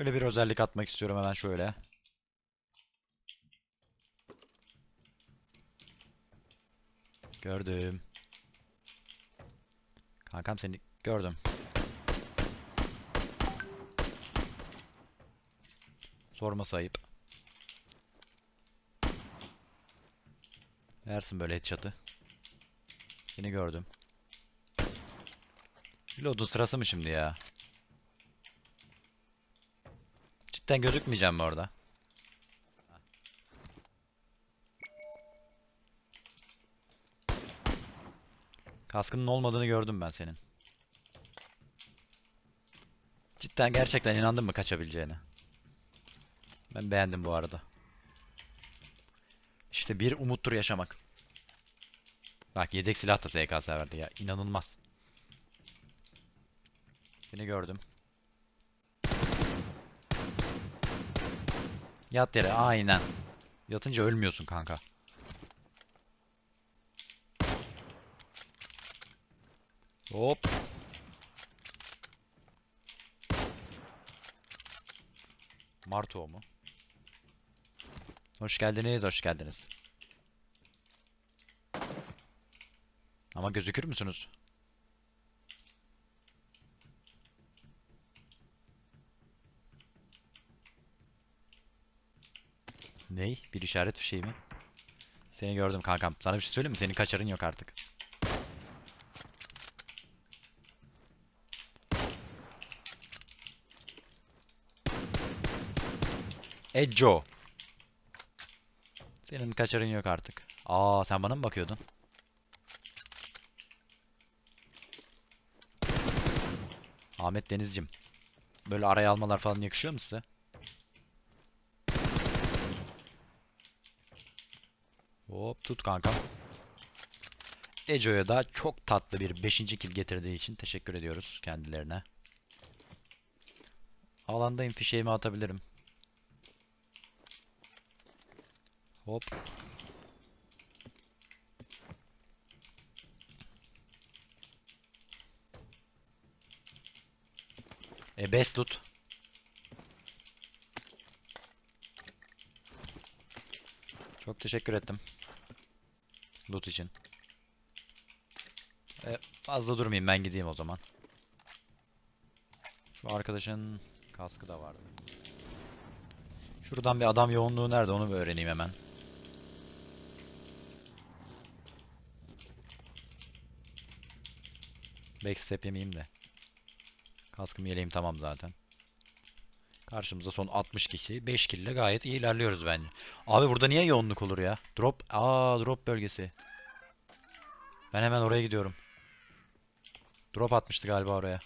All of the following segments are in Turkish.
Şöyle bir özellik atmak istiyorum hemen şöyle. Gördüm. Kankam seni gördüm. Sorması ayıp. Versin böyle headshot'ı. Seni gördüm. Reload'un sırası mı şimdi ya? Cidden gözükmeyeceğim mi orada? Kaskının olmadığını gördüm ben senin. Cidden gerçekten inandın mı kaçabileceğine? Ben beğendim bu arada. İşte bir umuttur yaşamak. Bak yedek silah da SKS verdi ya. İnanılmaz. Seni gördüm. Yat yere aynen. Yatınca ölmüyorsun kanka. Hop. Marto mu? Hoş geldiniz, hoş geldiniz. Ama gözükür müsünüz? Ney? Bir işaret şey mi? Seni gördüm kankam. Sana bir şey söyleyeyim mi? Senin kaçarın yok artık. Ejo. Senin kaçarın yok artık. Aa sen bana mı bakıyordun? Ahmet Denizcim. Böyle araya almalar falan yakışıyor mu size? Hop tut kankam. Ejo'ya da çok tatlı bir 5. kill getirdiği için teşekkür ediyoruz kendilerine. Alandayım fişeğimi atabilirim. Hop. E best loot. Çok teşekkür ettim. Loot için. E, fazla durmayayım ben gideyim o zaman. Şu arkadaşın kaskı da vardı. Şuradan bir adam yoğunluğu nerede onu bir öğreneyim hemen. Backstep yemeyeyim de. Kaskım yeleğim tamam zaten. Karşımıza son 60 kişi. 5 kill ile gayet iyi ilerliyoruz bence. Abi burada niye yoğunluk olur ya? Drop. Aa drop bölgesi. Ben hemen oraya gidiyorum. Drop atmıştı galiba oraya.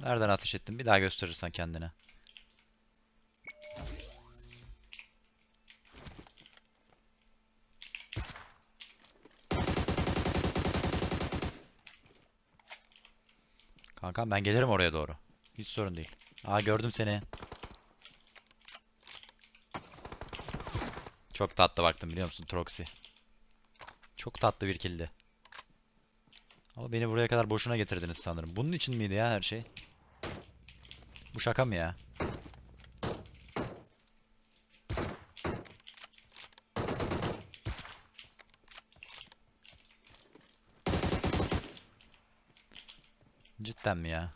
Nereden ateş ettin? Bir daha gösterirsen kendine. Kankam ben gelirim oraya doğru. Hiç sorun değil. Aa gördüm seni. Çok tatlı baktım biliyor musun Troxy? Çok tatlı bir kildi. Ama beni buraya kadar boşuna getirdiniz sanırım. Bunun için miydi ya her şey? Bu şaka mı ya? Cidden mi ya?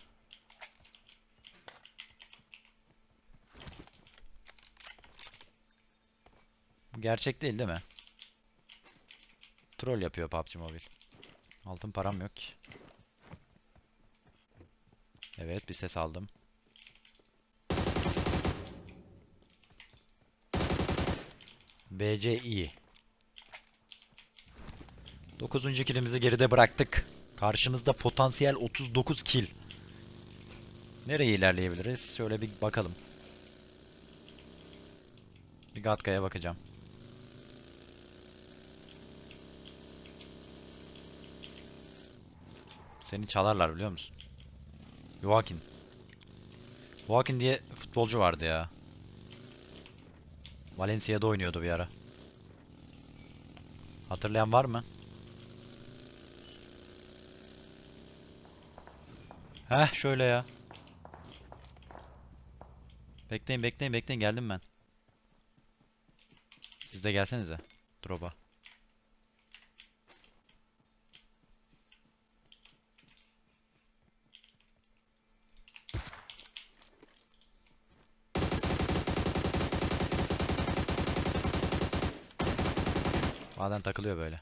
Gerçek değil değil mi? Troll yapıyor PUBG Mobile. Altın param yok ki. Evet bir ses aldım. BCI. 9. kilimizi geride bıraktık. Karşımızda potansiyel 39 kill. Nereye ilerleyebiliriz? Şöyle bir bakalım. Bir Gatka'ya bakacağım. Seni çalarlar biliyor musun? Joaquin. Joaquin diye futbolcu vardı ya. Valencia'da oynuyordu bir ara. Hatırlayan var mı? Heh şöyle ya. Bekleyin bekleyin bekleyin geldim ben. Siz de gelsenize. Drop'a. Bazen takılıyor böyle.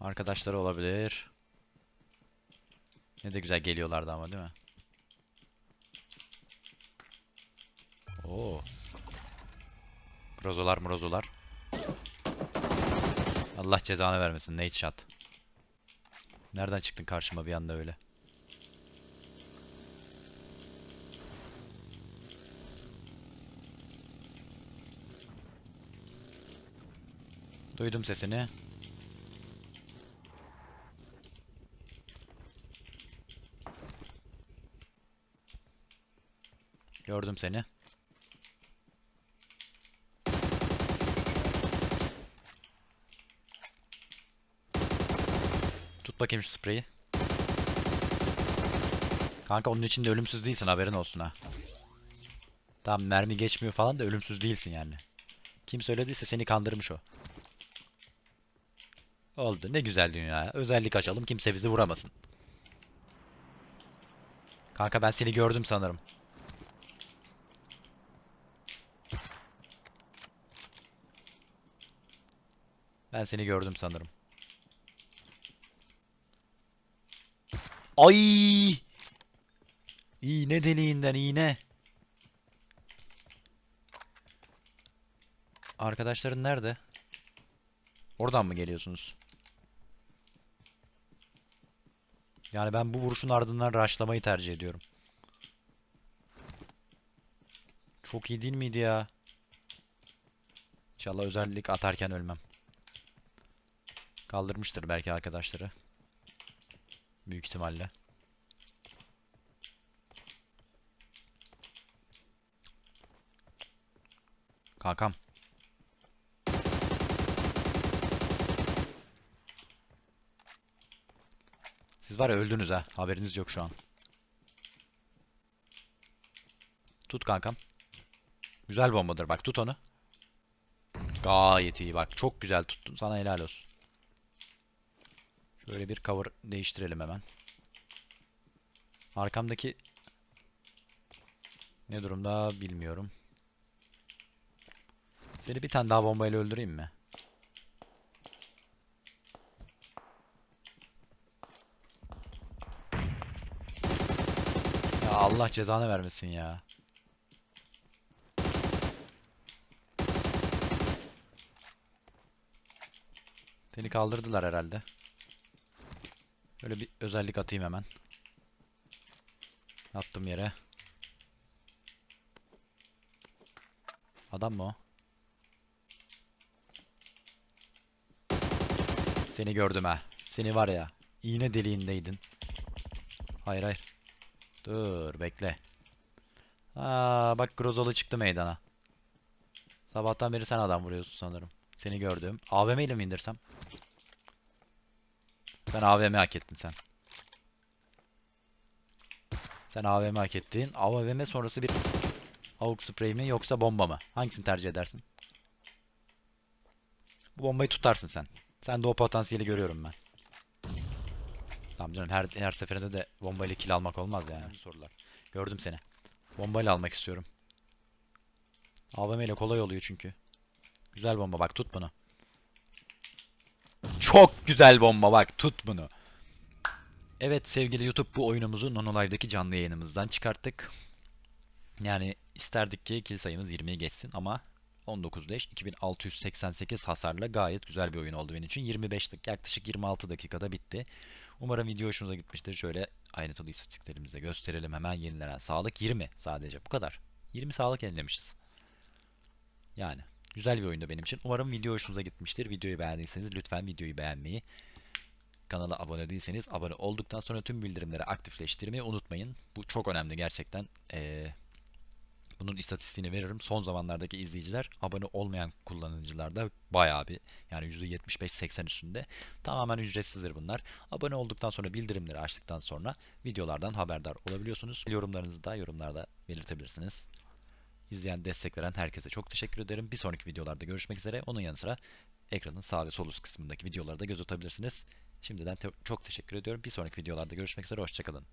Arkadaşları olabilir. Ne de güzel geliyorlardı ama değil mi? Oo. Mrozolar mrozolar. Allah cezanı vermesin. Nate shot. Nereden çıktın karşıma bir anda öyle? Duydum sesini. Gördüm seni. Tut bakayım şu spreyi. Kanka onun içinde ölümsüz değilsin haberin olsun ha. Tamam mermi geçmiyor falan da ölümsüz değilsin yani. Kim söylediyse seni kandırmış o. Oldu ne güzel dünya. Özellik açalım kimse bizi vuramasın. Kanka ben seni gördüm sanırım. Ben seni gördüm sanırım. Ay! İğne deliğinden iğne. Arkadaşların nerede? Oradan mı geliyorsunuz? Yani ben bu vuruşun ardından rushlamayı tercih ediyorum. Çok iyi değil miydi ya? İnşallah özellik atarken ölmem. Kaldırmıştır belki arkadaşları. Büyük ihtimalle. Kankam. Siz var ya öldünüz ha. Haberiniz yok şu an. Tut kankam. Güzel bombadır bak tut onu. Gayet iyi bak. Çok güzel tuttun. Sana helal olsun. Şöyle bir cover değiştirelim hemen. Arkamdaki ne durumda bilmiyorum. Seni bir tane daha bombayla öldüreyim mi? Ya Allah cezanı vermesin ya. Seni kaldırdılar herhalde. Böyle bir özellik atayım hemen. Attım yere. Adam mı o? Seni gördüm ha. Seni var ya. iğne deliğindeydin. Hayır hayır. Dur bekle. Aa bak Grozalı çıktı meydana. Sabahtan beri sen adam vuruyorsun sanırım. Seni gördüm. AVM ile mi indirsem? Sen AVM hak ettin sen. Sen AVM hak ettin. AVM sonrası bir AUK spray mi yoksa bomba mı? Hangisini tercih edersin? Bu bombayı tutarsın sen. Sen de o potansiyeli görüyorum ben. Tamam canım her, her seferinde de bombayla kill almak olmaz yani. Sorular. Gördüm seni. Bombayla almak istiyorum. AVM ile kolay oluyor çünkü. Güzel bomba bak tut bunu. Çok güzel bomba bak tut bunu. Evet sevgili YouTube bu oyunumuzu Nonolive'daki canlı yayınımızdan çıkarttık. Yani isterdik ki kill sayımız 20'yi geçsin ama 19 leş 2688 hasarla gayet güzel bir oyun oldu benim için. 25 dakika yaklaşık 26 dakikada bitti. Umarım video hoşunuza gitmiştir. Şöyle ayrıntılı istatistiklerimizi gösterelim hemen yenilenen sağlık 20 sadece bu kadar. 20 sağlık yenilemişiz. Yani güzel bir oyundu benim için. Umarım video hoşunuza gitmiştir. Videoyu beğendiyseniz lütfen videoyu beğenmeyi, kanala abone değilseniz abone olduktan sonra tüm bildirimleri aktifleştirmeyi unutmayın. Bu çok önemli gerçekten. Ee, Bunun istatistiğini veririm. Son zamanlardaki izleyiciler abone olmayan kullanıcılarda bayağı bir yani %75-80 üstünde. Tamamen ücretsizdir bunlar. Abone olduktan sonra bildirimleri açtıktan sonra videolardan haberdar olabiliyorsunuz. Yorumlarınızı da yorumlarda belirtebilirsiniz. İzleyen, destek veren herkese çok teşekkür ederim. Bir sonraki videolarda görüşmek üzere. Onun yanı sıra ekranın sağ ve sol üst kısmındaki videoları da göz atabilirsiniz. Şimdiden te- çok teşekkür ediyorum. Bir sonraki videolarda görüşmek üzere. Hoşçakalın.